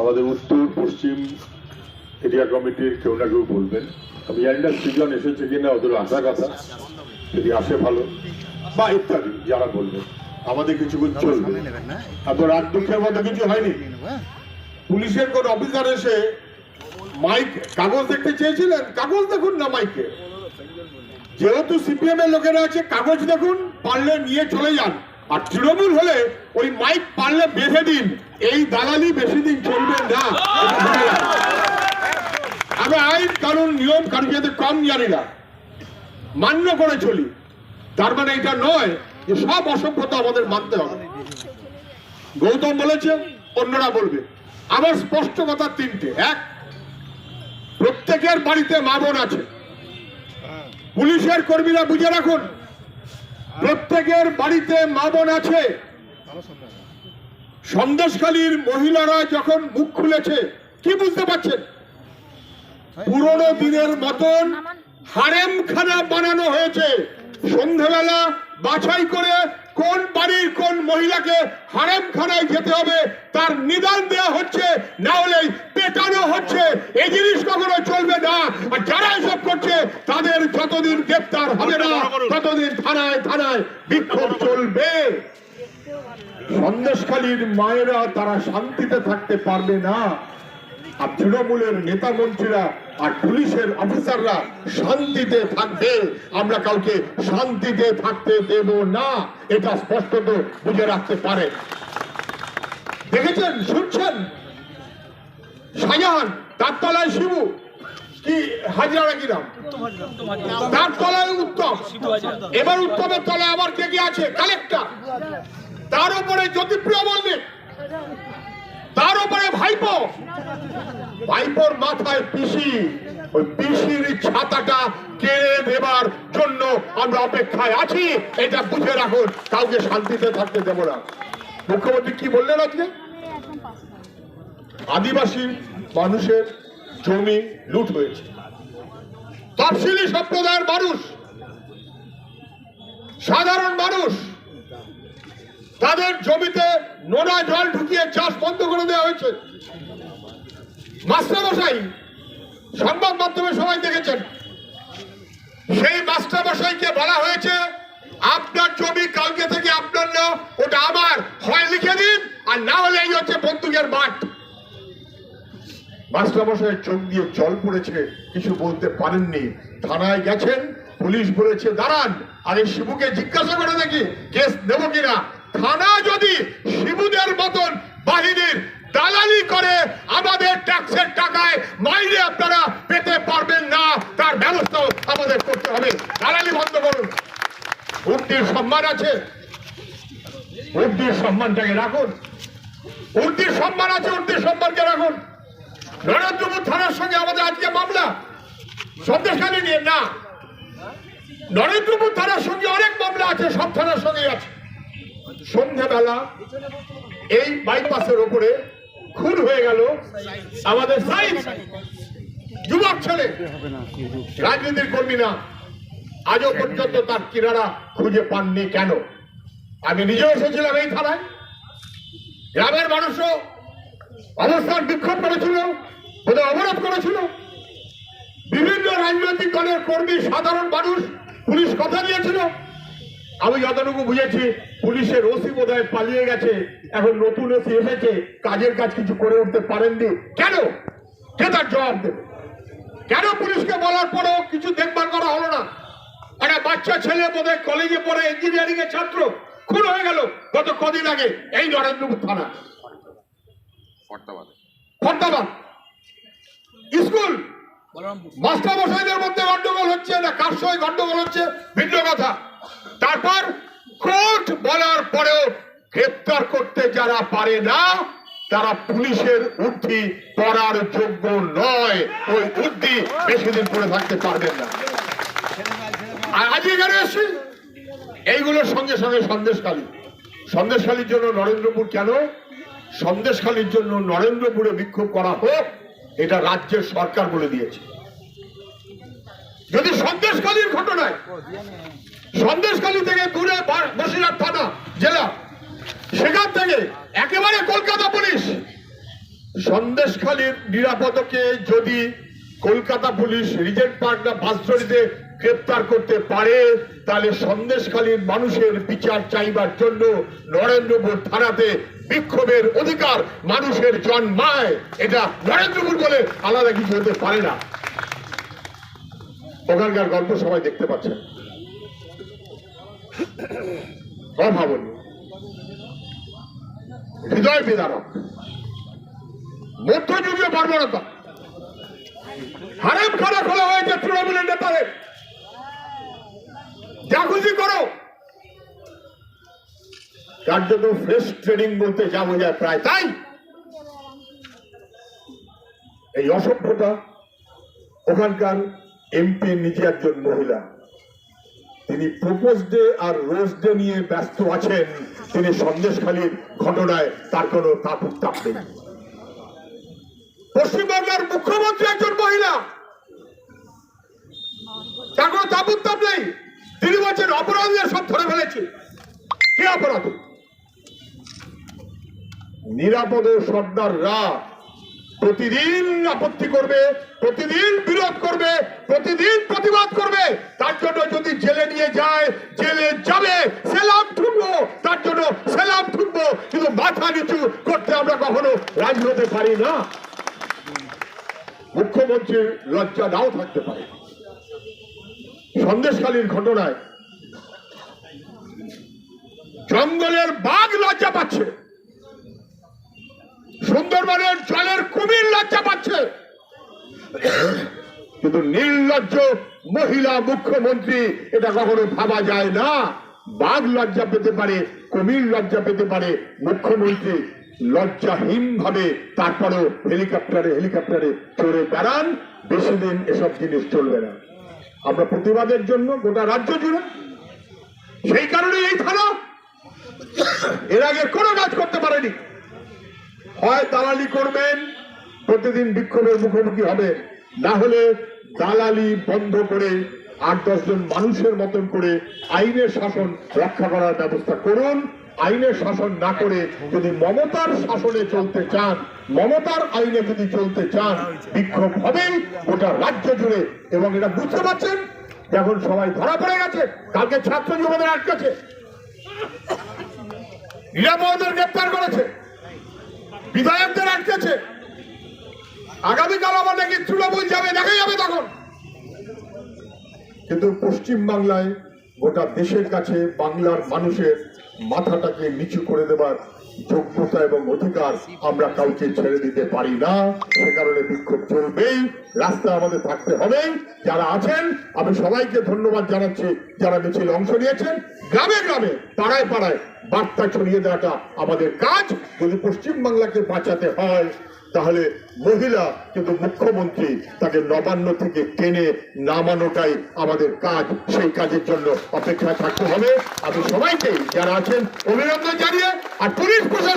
আমাদের উত্তর পশ্চিম এরিয়া কমিটির কেউ না কেউ বলবেন। আমি জানি না সৃজন এসেছে কিনা ওদের আশা কথা। যদি আসে ভালো বা ইত্যাদি যারা বলবেন আমাদের কিছুক্ষণ চলবে। এত রাত দুঃখের মতো কিছু হয়নি। পুলিশের কোন অফিসার এসে মাইক কাগজ দেখতে চেয়েছিলেন? কাগজ দেখুন না মাইকে। যেহেতু সিপিএম এর লোকেরা আছে কাগজ দেখুন পারলে নিয়ে চলে যান। আর তৃণমূল হলে ওই মাইক পারলে বেঁধে দিন। এই দালালি বেশি দিন চলবে না। আমি আইন কানুন, নিয়ম কারণ যাতে কম জানি না, মান্য করে চলি। তার মানে এটা নয় যে সব অসভ্যতা আমাদের মানতে হবে। গৌতম বলেছে, অন্যরা বলবে। আমার স্পষ্ট কথা তিনটে। এক, প্রত্যেকের বাড়িতে মা বোন আছে। পুলিশের কর্মীরা বুঝে রাখুন প্রত্যেকের বাড়িতে মা বোন আছে। সন্দেশকালীর মহিলারা যখন মুখ খুলেছে, কি বুঝতে পারছেন? পুরনো দিনের মতন হারেম খানা বানানো হয়েছে। সন্ধ্যাবেলা বাছাই করে কোন বাড়ির কোন মহিলাকে হারেম খানায় যেতে হবে, তার নিদান দেওয়া হচ্ছে, না হলে পেটানো হচ্ছে। এই জিনিস কখনো চলবে না। আর যারা এসব করছে, তাদের যতদিন গ্রেপ্তার হবে না, ততদিন থানায় থানায় বিক্ষোভ চলবে। সন্দেশখালীর মায়েরা তারা শান্তিতে থাকতে পারবে না। আর তৃণমূলের নেতা মন্ত্রীরা আর পুলিশের অফিসাররা শান্তিতে থাকবে। আমরা কাউকে শান্তিতে থাকতে দেব না। এটা স্পষ্টত বুঝে রাখতে পারে। দেখেছেন, শুনছেন? শাহজাহান, তার তলায় শিবু, কি হাজরা নাম? তার তলায় উত্তম। এবার উত্তমের তলায় আবার কে কে আছে? কালেক্টর। তার উপরে জ্যোতিপ্রিয় মল্লিক তার উপরে ভাইপো। ভাইপোর মাথায় পিসি। ওই পিসির ছাতাটা কেড়ে দেবার জন্য আমরা অপেক্ষায় আছি। এটা বুঝে রাখুন, কাউকে শান্তিতে থাকতে দেব না। মুখ্যমন্ত্রী কি বললেন আজকে? আদিবাসী মানুষের জমি লুট হয়েছে। তফসিলি সম্প্রদায়ের মানুষ, সাধারণ মানুষ, তাদের জমিতে নোনা জল ঢুকিয়ে চাষ বন্ধ করে দেওয়া হয়েছে। মাস্টারমশাই, সংবাদ মাধ্যমে সবাই দেখেছেন। সেই মাস্টারমশাইকে বলা হয়েছে, আপনার জমি কালকে থেকে আপনার না ওটা আমার, হয় লিখে দিন, আর না হলে এই হচ্ছে বন্দুকের বাট মাস্টারমশাইয়ের চোখ দিয়ে জল পড়েছে, কিছু বলতে পারেননি। থানায় গেছেন, পুলিশ বলেছে, দাঁড়ান, আর এই শিবুকে জিজ্ঞাসা করে দেখি, কেস দেবো কিনা? থানা যদি শিবুদের মতন বাহিনীর দালালি করে, আমাদের ট্যাক্সের টাকায় মাইনে আপনারা পেতে পারবেন না, তার ব্যবস্থাও আমাদের করতে হবে। দালালি বন্ধ করুন। উর্দির সম্মান আছে। উর্দির সম্মানটাকে রাখুন। উর্দির সম্মান আছে, উর্দির সম্মানকে রাখুন। নরেন্দ্রপুর থানার সঙ্গে আমাদের আজকে মামলা। সন্দেশখালী নিয়ে না। নরেন্দ্রপুর থানার সঙ্গে অনেক মামলা আছে, সব থানার সঙ্গে আছে। সন্ধ্যাবেলা এই বাইপাসের ওপরে খুন হয়ে গেল আমাদের সাইড যুবক ছেলে। রাজনীতির কর্মী না। আজও পর্যন্ত তার কিনারা খুঁজে পাননি কেন? আমি নিজেও এসেছিলাম এই থানায়। গ্রামের মানুষও অবস্থান বিক্ষোভ করেছিল ওদের অবরোধ করেছিল। বিভিন্ন রাজনৈতিক দলের কর্মী, সাধারণ মানুষ, পুলিশ কথা দিয়েছিল। আমি যতটুকু বুঝেছি পুলিশের ওসি বোধহয় পালিয়ে গেছে। এখন নতুন ওসি এসেছে কাজের কাজ কিছু করে উঠতে পারেননি। কেন? কে তার জবাব দেবে? কেন পুলিশকে বলার পরেও কিছু দেখভাল করা হলো না? একটা বাচ্চা ছেলে বোধহয় কলেজে পড়ে ইঞ্জিনিয়ারিং এর ছাত্র। খুন হয়ে গেল গত কদিন আগে এই নরেন্দ্রপুর থানা। ফর্দাবাদ। স্কুল। মাস্টার মশাইদের মধ্যে গন্ডগোল হচ্ছে না কার সঙ্গে গন্ডগোল হচ্ছে ভিন্ন কথা। তারপর কোর্ট বলার পরেও গ্রেপ্তার করতে যারা পারে না, তারা পুলিশের উর্দি পড়ার যোগ্য নয়। ওই উর্দি বেশি দিন পরে থাকতে পারবেন না। আজ এখানে এইগুলোর সঙ্গে সঙ্গে সন্দেশখালী। সন্দেশখালীর জন্য নরেন্দ্রপুর কেন? সন্দেশখালীর জন্য নরেন্দ্রপুরে বিক্ষোভ করা হোক, এটা রাজ্যের সরকার বলে দিয়েছে। যদি সন্দেশখালীর ঘটনায় সন্দেশখালী থেকে দূরে বসিরহাট থানা, জেলা। সেখান থেকে একেবারে কলকাতা পুলিশ। সন্দেশখালীর নিরাপদকে যদি কলকাতা পুলিশ রিজেন্ট পার্ক না বাসজড়িতে গ্রেপ্তার করতে পারে, তাহলে সন্দেশখালীর মানুষের বিচার চাইবার জন্য নরেন্দ্রপুর থানাতে বিক্ষোভের অধিকার মানুষের জন্মায়। এটা নরেন্দ্রপুর বলে আলাদা কিছু হতে পারে না। ওখানকার গল্প সবাই দেখতে পাচ্ছেন। অভাবনীয় হৃদয় বিদারক। মধ্যযুগীয় বর্বরতা। খানা খোলা হয়েছে তৃণমূলের নেতাদের। যা খুশি করো কার্যত ফ্রেশ ট্রেনিং বলতে যা বোঝায় প্রায় তাই। এই অসভ্যতা, ওখানকার এমপি নিজে একজন মহিলা। তিনি প্রপোজ ডে আর রোজ ডে নিয়ে ব্যস্ত আছেন। তিনি সন্দেশখালীর ঘটনায় তার কোনো তাপ নেই। পশ্চিমবঙ্গের মুখ্যমন্ত্রী একজন মহিলা। তার কোনো তাপ উত্তাপ নেই। তিনি বলছেন, অপরাধীদের সব ধরে ফেলেছি। কি অপরাধ? নিরাপদ সর্দাররা প্রতিদিন আপত্তি করবে, প্রতিদিন বিরোধ করবে, প্রতিদিন প্রতিবাদ করবে তার জন্য যদি জেলে নিয়ে যায় জেলে যাবে সেলাম ঠুকবো তার জন্য সেলাম ঠুকবো কিন্তু মাথা নিচু করতে আমরা কখনো রাজি হতে পারি না মুখ্যমন্ত্রীর লজ্জা নাও থাকতে পারে। সন্দেশকালীর ঘটনায় জঙ্গলের বাঘ লজ্জা পাচ্ছে। সুন্দরবনের জলের কুমির লজ্জা পাচ্ছে। কিন্তু নির্লজ্জ মহিলা মুখ্যমন্ত্রী, এটা কখনো ভাবা যায় না। বাঘ লজ্জা পেতে পারে, কুমির লজ্জা পেতে পারে। মুখ্যমন্ত্রী লজ্জাহীন ভাবে তারপরেও হেলিকপ্টারে হেলিকপ্টারে চড়ে বেড়ান। বেশি দিন এসব জিনিস চলবে না। আমরা প্রতিবাদের জন্য গোটা রাজ্য জুড়ে সেই কারণে এই থানা এর আগে কোনো কাজ করতে পারেনি। হয় দালালি করবেন, প্রতিদিন বিক্ষোভের মুখোমুখি হবে না হলে দালালি বন্ধ করে আট দশজন মানুষের মতন করে আইনের শাসন রক্ষা করার ব্যবস্থা করুন। আইনের শাসন না করে যদি মমতার শাসনে চলতে চান, মমতার আইনে যদি চলতে চান, বিক্ষোভ হবেই গোটা রাজ্য জুড়ে। এবং এটা বুঝতে পারছেন? এখন সবাই ধরা পড়ে গেছে। কালকে ছাত্র যুবদের আটকেছে। নিরাপদের গ্রেপ্তার করেছে। বিধায়কদের আটকেছে। আগামীকাল আবার নাকি তৃণমূল যাবে, দেখা যাবে তখন। কিন্তু পশ্চিম বাংলায় গোটা দেশের কাছে বাংলার মানুষের মাথাটাকে নিচু করে দেবার যোগ্যতা এবং অধিকার আমরা কাউকে ছেড়ে দিতে পারি না। সে কারণে বিক্ষোভ চলবেই। রাস্তা আমাদের থাকতে হবে। যারা আছেন, আমি সবাইকে ধন্যবাদ জানাচ্ছি। যারা মিছিল অংশ নিয়েছেন, গ্রামে গ্রামে, পাড়ায় পাড়ায় বার্তা ছড়িয়ে দেওয়াটা আমাদের কাজ। যদি পশ্চিমবাংলাকে বাঁচাতে হয় তাহলে মহিলা কিন্তু মুখ্যমন্ত্রী তাকে নবান্ন থেকে টেনে নামানোটাই আমাদের কাজ। সেই কাজের জন্য অপেক্ষায় থাকতে হবে। আমি সবাইকে যারা আছেন, অভিনন্দন জানিয়ে আর পুলিশ প্রশাসন